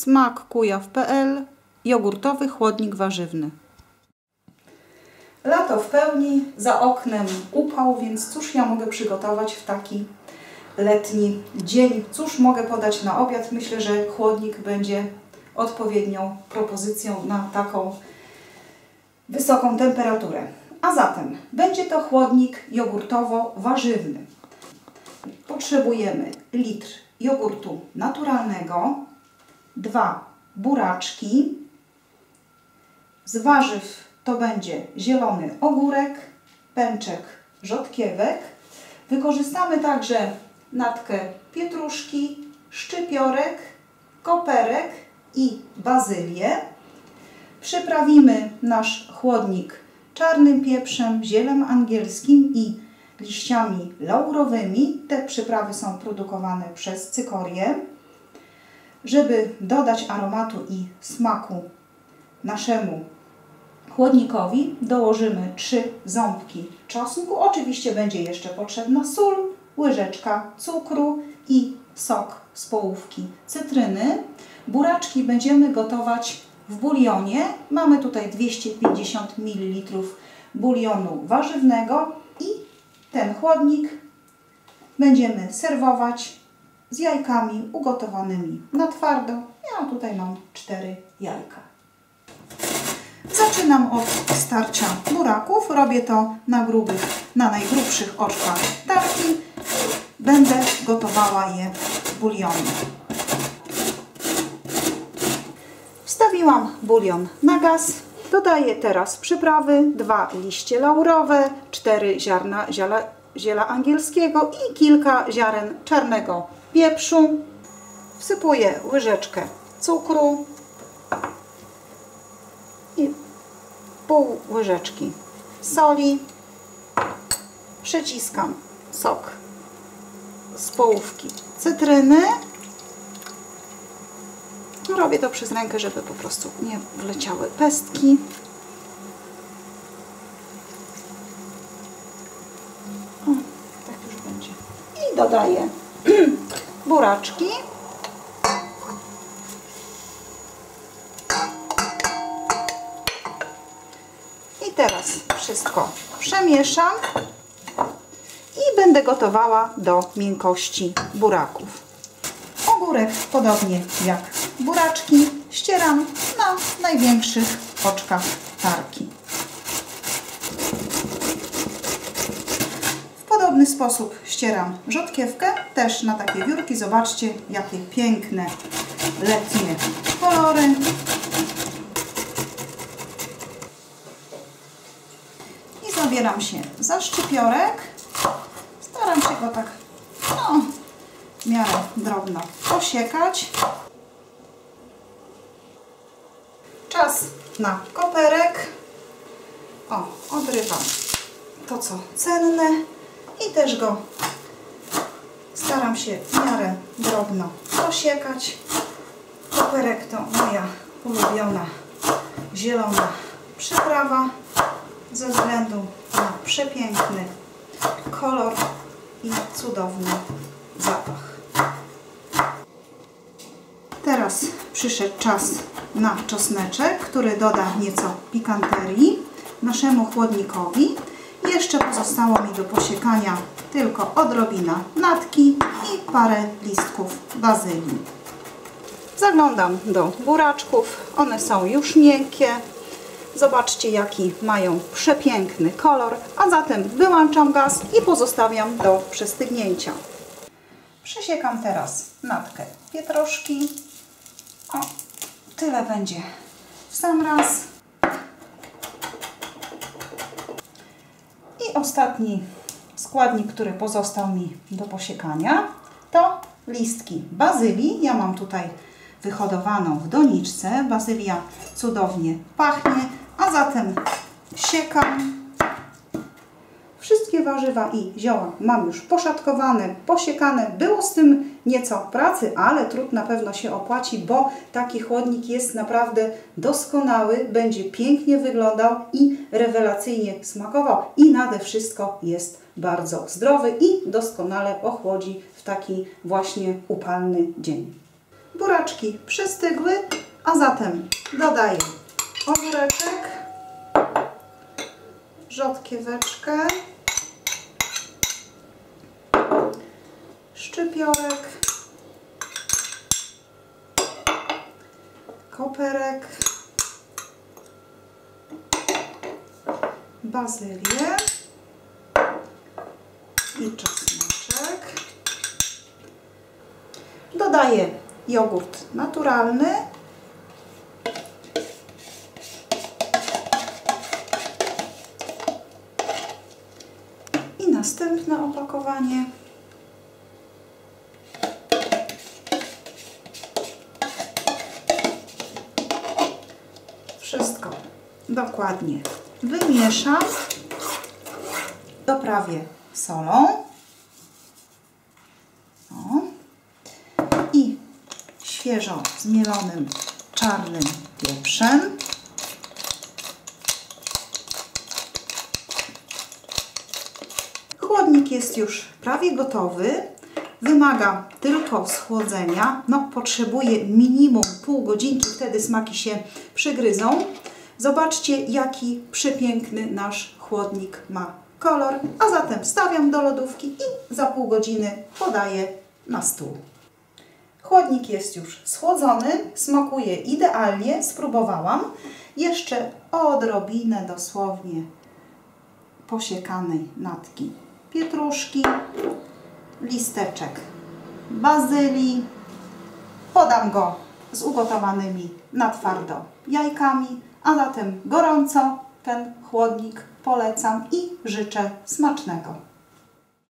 smakkujaw.pl Jogurtowy chłodnik warzywny. Lato w pełni, za oknem upał, więc cóż ja mogę przygotować w taki letni dzień? Cóż mogę podać na obiad? Myślę, że chłodnik będzie odpowiednią propozycją na taką wysoką temperaturę. A zatem będzie to chłodnik jogurtowo-warzywny. Potrzebujemy litr jogurtu naturalnego, dwa buraczki, z warzyw to będzie zielony ogórek, pęczek rzodkiewek. Wykorzystamy także natkę pietruszki, szczypiorek, koperek i bazylię. Przyprawimy nasz chłodnik czarnym pieprzem, zielem angielskim i liściami laurowymi. Te przyprawy są produkowane przez cykorię. Żeby dodać aromatu i smaku naszemu chłodnikowi dołożymy 3 ząbki czosnku. Oczywiście będzie jeszcze potrzebna sól, łyżeczka cukru i sok z połówki cytryny. Buraczki będziemy gotować w bulionie. Mamy tutaj 250 ml bulionu warzywnego i ten chłodnik będziemy serwować z jajkami ugotowanymi na twardo. Ja tutaj mam 4 jajka. Zaczynam od starcia buraków. Robię to na grubych, na najgrubszych oczkach tarki. Będę gotowała je w bulionie. Wstawiłam bulion na gaz. Dodaję teraz przyprawy, dwa liście laurowe, cztery ziarna ziela, ziela angielskiego i kilka ziaren czarnego pieprzu. Wsypuję łyżeczkę cukru i pół łyżeczki soli. Przyciskam sok z połówki cytryny. Robię to przez rękę, żeby po prostu nie wleciały pestki. O, tak już będzie. I dodaję buraczki. I teraz wszystko przemieszam i będę gotowała do miękkości buraków. Ogórek, podobnie jak buraczki, ścieram na największych oczkach tarki. W podobny sposób ścieram rzodkiewkę, też na takie wiórki. Zobaczcie, jakie piękne letnie kolory. I zabieram się za szczypiorek. Staram się go tak no, w miarę drobno posiekać. Czas na koperek. O, odrywam to co cenne i też go staram się w miarę drobno posiekać. Koperek to moja ulubiona zielona przyprawa ze względu na przepiękny kolor i cudowny zapach. Teraz przyszedł czas na czosneczek, który doda nieco pikanterii naszemu chłodnikowi. Jeszcze pozostało mi do posiekania tylko odrobina natki i parę listków bazylii. Zaglądam do buraczków. One są już miękkie. Zobaczcie, jaki mają przepiękny kolor. A zatem wyłączam gaz i pozostawiam do przestygnięcia. Przesiekam teraz natkę pietruszki. O, tyle będzie w sam raz. I ostatni składnik, który pozostał mi do posiekania, to listki bazylii. Ja mam tutaj wyhodowaną w doniczce. Bazylia cudownie pachnie, a zatem siekam. Wszystkie warzywa i zioła mam już poszatkowane, posiekane. Było z tym nieco pracy, ale trud na pewno się opłaci, bo taki chłodnik jest naprawdę doskonały, będzie pięknie wyglądał i rewelacyjnie smakował. I nade wszystko jest bardzo zdrowy i doskonale ochłodzi w taki właśnie upalny dzień. Buraczki przystygły, a zatem dodaję ogóreczek, rzodkieweczkę, szczypiorek, koperek, bazylię i czosneczek. Dodaję jogurt naturalny. I następne opakowanie. Wszystko dokładnie wymieszam. Doprawię solą. O. I świeżo zmielonym czarnym pieprzem. Chłodnik jest już prawie gotowy. Wymaga tylko schłodzenia. No, potrzebuje minimum pół godzinki, wtedy smaki się przygryzą. Zobaczcie, jaki przepiękny nasz chłodnik ma kolor. A zatem stawiam do lodówki i za pół godziny podaję na stół. Chłodnik jest już schłodzony, smakuje idealnie, spróbowałam. Jeszcze odrobinę dosłownie posiekanej natki pietruszki, listeczek bazylii. Podam go z ugotowanymi na twardo jajkami, a zatem gorąco ten chłodnik polecam i życzę smacznego.